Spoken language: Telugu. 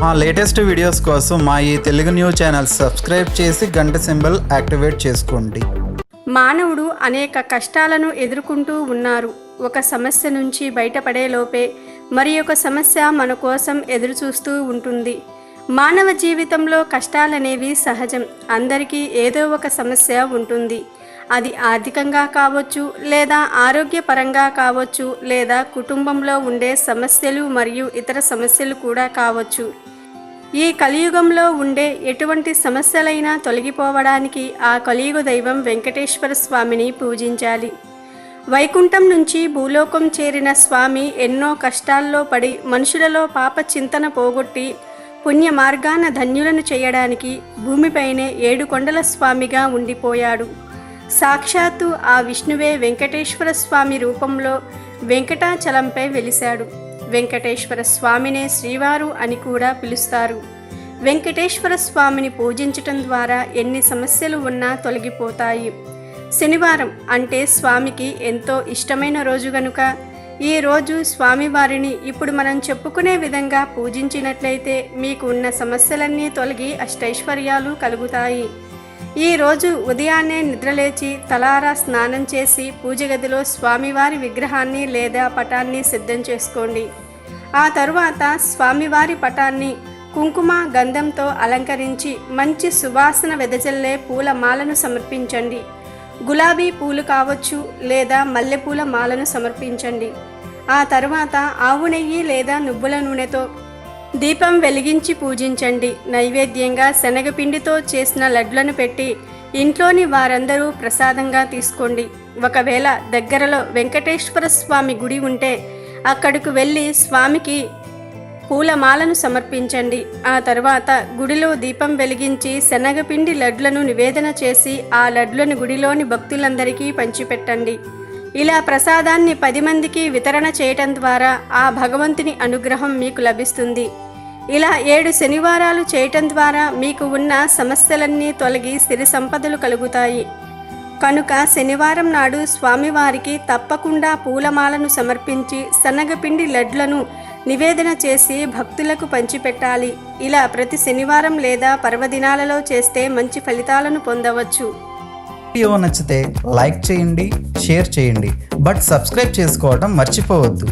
మా లేటెస్ట్ వీడియోస్ కోసం మా ఈ తెలుగు న్యూస్ ఛానల్ సబ్స్క్రైబ్ చేసి గంట సింబల్ యాక్టివేట్ చేసుకోండి. మానవుడు అనేక కష్టాలను ఎదుర్కొంటూ ఉన్నారు. ఒక సమస్య నుంచి బయటపడే లోపే మరి ఒక సమస్య మన కోసం ఎదురుచూస్తూ ఉంటుంది. మానవ జీవితంలో కష్టాలనేవి సహజం. అందరికీ ఏదో ఒక సమస్య ఉంటుంది. అది ఆర్థికంగా కావచ్చు లేదా ఆరోగ్యపరంగా కావచ్చు లేదా కుటుంబంలో ఉండే సమస్యలు మరియు ఇతర సమస్యలు కూడా కావచ్చు. ఈ కలియుగంలో ఉండే ఎటువంటి సమస్యలైనా తొలగిపోవడానికి ఆ కలియుగ దైవం వెంకటేశ్వర స్వామిని పూజించాలి. వైకుంఠం నుంచి భూలోకం చేరిన స్వామి ఎన్నో కష్టాల్లో పడి మనుషులలో పాప చింతన పోగొట్టి పుణ్య మార్గాన ధన్యులను చేయడానికి భూమిపైనే ఏడు కొండల స్వామిగా ఉండిపోయాడు. సాక్షాత్తు ఆ విష్ణువే వెంకటేశ్వర స్వామి రూపంలో వెంకటాచలంపై వెలిశాడు. వెంకటేశ్వర స్వామినే శ్రీవారు అని కూడా పిలుస్తారు. వెంకటేశ్వర స్వామిని పూజించటం ద్వారా ఎన్ని సమస్యలు ఉన్నా తొలగిపోతాయి. శనివారం అంటే స్వామికి ఎంతో ఇష్టమైన రోజు గనుక ఈ రోజు స్వామివారిని ఇప్పుడు మనం చెప్పుకునే విధంగా పూజించినట్లయితే మీకు ఉన్న సమస్యలన్నీ తొలగి అష్టైశ్వర్యాలు కలుగుతాయి. ఈరోజు ఉదయాన్నే నిద్రలేచి తలారా స్నానం చేసి పూజ గదిలో స్వామివారి విగ్రహాన్ని లేదా పటాన్ని సిద్ధం చేసుకోండి. ఆ తరువాత స్వామివారి పటాన్ని కుంకుమ గంధంతో అలంకరించి మంచి సువాసన వెదజల్లే పూల మాలను సమర్పించండి. గులాబీ పూలు కావచ్చు లేదా మల్లెపూల మాలను సమర్పించండి. ఆ తర్వాత ఆవు నెయ్యి లేదా నువ్వుల నూనెతో దీపం వెలిగించి పూజించండి. నైవేద్యంగా శనగపిండితో చేసిన లడ్లను పెట్టి ఇంట్లోని వారందరూ ప్రసాదంగా తీసుకోండి. ఒకవేళ దగ్గరలో వెంకటేశ్వర స్వామి గుడి ఉంటే అక్కడికి వెళ్ళి స్వామికి పూలమాలను సమర్పించండి. ఆ తర్వాత గుడిలో దీపం వెలిగించి శనగపిండి లడ్లను నివేదన చేసి ఆ లడ్లను గుడిలోని భక్తులందరికీ పంచిపెట్టండి. ఇలా ప్రసాదాన్ని పది మందికి వితరణ చేయటం ద్వారా ఆ భగవంతుని అనుగ్రహం మీకు లభిస్తుంది. ఇలా ఏడు శనివారాలు చేయటం ద్వారా మీకు ఉన్న సమస్యలన్నీ తొలగి సిరి సంపదలు కలుగుతాయి. కనుక శనివారం నాడు స్వామివారికి తప్పకుండా పూలమాలను సమర్పించి సన్నగపిండి లడ్లను నివేదన చేసి భక్తులకు పంచిపెట్టాలి. ఇలా ప్రతి శనివారం లేదా పర్వదినాలలో చేస్తే మంచి ఫలితాలను పొందవచ్చు. వీడియో నచ్చితే లైక్ చేయండి షేర్ చేయండి. బట్ సబ్స్క్రైబ్ చేసుకోవడం మర్చిపోవద్దు.